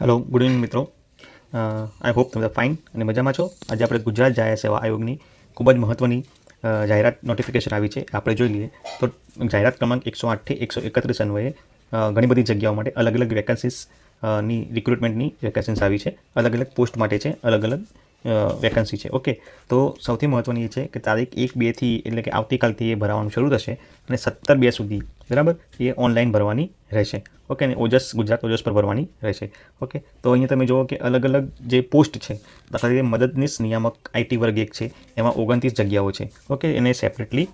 Hello good evening મિત્રો. I hope તમે fine અને મજામાં છો. આજે આપણે ગુજરાત જાહેર સેવા આયોગની ખૂબ જ મહત્ત્વની જાહેરાત નોટિફિકેશન આવી છે. આપણે જોઈ લઈએ તો જાહેરાત ક્રમાંક એકસો આઠથી એકસો એકત્રીસ અન્વયે ઘણી બધી જગ્યાઓ માટે અલગ અલગ વેકન્સીસની રિક્રુટમેન્ટની વેકેન્સીસ આવી છે. અલગ અલગ પોસ્ટ માટે છે, અલગ અલગ વેકન્સી છે. ઓકે તો સૌથી મહત્ત્વની એ છે કે તારીખ એક બેથી એટલે કે આવતીકાલથી એ ભરવાનું શરૂ થશે અને સત્તર બે સુધી, બરાબર? એ ઓનલાઈન ભરવાની રહેશે. ઓકે અને ઓજસ, ગુજરાત ઓજસ પર ભરવાની રહેશે. ઓકે તો અહીંયા તમે જુઓ કે અલગ અલગ જે પોસ્ટ છે, દાખલા તરીકે મદદનીશ નિયામક આઈટી વર્ગ એક છે, એમાં ઓગણત્રીસ જગ્યાઓ છે. ઓકે એને સેપરેટલી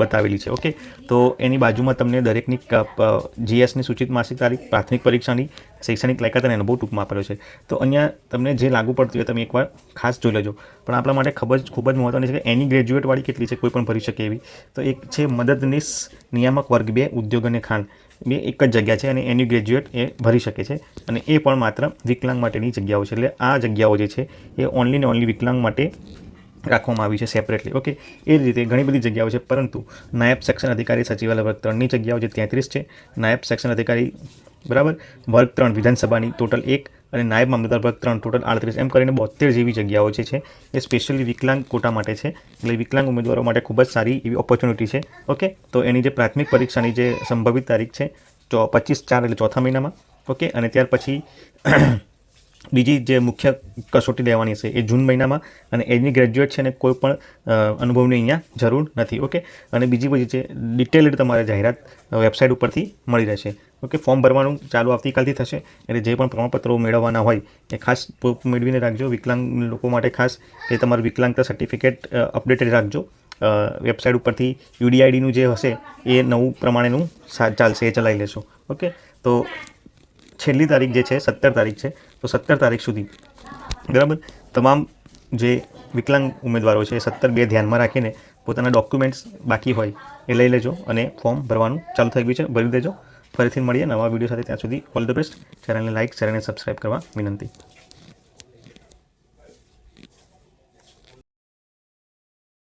બતાવેલી છે. ઓકે તો એની બાજુમાં તમને દરેકની જીએસની સૂચિત માસિક તારીખ, પ્રાથમિક પરીક્ષાની, શૈક્ષણિક લાયકાત અને અનુભવ ટૂંકમાં આપેલો છે. તો અહીંયા તમને જે લાગુ પડતું હોય તમે એકવાર ખાસ જોઈ લેજો. પણ આપણા માટે ખબર ખૂબ જ મહત્ત્વની છે કે એની ગ્રેજ્યુએટવાળી કેટલી છે, કોઈ પણ ભરી શકે એવી. તો એક છે મદદનીશ નિયામક વર્ગ બે, ઉદ્યોગ અને ખાંડ બે એક જ જગ્યા છે અને એની ગ્રેજ્યુએટ એ ભરી શકે છે અને એ પણ માત્ર વિકલાંગ માટેની જગ્યાઓ છે. એટલે આ જગ્યાઓ જે છે એ ઓનલી ને ઓનલી વિકલાંગ માટે રાખવામાં આવી છે સેપરેટલી ઓકે એ રીતે ઘણી બધી જગ્યાઓ છે, પરંતુ નાયબ સેક્શન અધિકારી સચિવાલય વર્ગ ત્રણની જગ્યાઓ જે તેત્રીસ છે, નાયબ સેક્શન અધિકારી બરાબર, વર્ગ ત્રણ વિધાનસભાની ટોટલ એક અને નાયબ મામલતદાર વર્ગ ત્રણ ટોટલ આડત્રીસ. એમ કરીને બોતેર જેવી જગ્યાઓ છે, એ સ્પેશિયલી વિકલાંગ કોટા માટે છે. એટલે વિકલાંગ ઉમેદવારો માટે ખૂબ જ સારી એવી ઓપોર્ચ્યુનિટી છે. ઓકે તો એની જે પ્રાથમિક પરીક્ષાની જે સંભવિત તારીખ છે, ચો પચીસ ચાર એટલે ચોથા મહિનામાં. ઓકે અને ત્યાર પછી બીજી જે મુખ્ય કસોટી લેવાની છે એ જૂન મહિનામાં અને એની ગ્રેજ્યુએટ છે ને કોઈ પણ અનુભવની અહીંયા જરૂર નથી, ઓકે? અને બીજી બધી છે ડિટેલ્ડ તમારે જાહેરાત વેબસાઇટ ઉપરથી મળી રહેશે, ઓકે? ફોર્મ ભરવાનું ચાલુ આવતીકાલથી થશે, એટલે જે પણ પ્રમાણપત્રો મેળવવાના હોય એ ખાસ મેળવીને રાખજો. વિકલાંગ લોકો માટે ખાસ એ તમારું વિકલાંગતા સર્ટિફિકેટ અપડેટેડ રાખજો. વેબસાઇટ ઉપરથી યુડીઆઈડીનું જે હશે એ નવું પ્રમાણેનું ચાલશે, એ ચલાવી લેશો, ઓકે? તો છેલ્લી તારીખ જે છે, સત્તર તારીખ છે, તો સત્તર તારીખ સુધી. બરાબર? તમામ જે વિકલાંગ ઉમેદવારો છે, સત્તર બે ધ્યાનમાં રાખીને પોતાના ડોક્યુમેન્ટ્સ બાકી હોય એ લઈ લેજો અને ફોર્મ ભરવાનું ચાલુ થઈ ગયું છે, ભરી દેજો. ફરીથી મળીએ નવા વીડિયો સાથે. ત્યાં સુધી ઓલ ધ બેસ્ટ ચેનલને લાઇક શેર અને સબસ્ક્રાઇબ કરવા વિનંતી.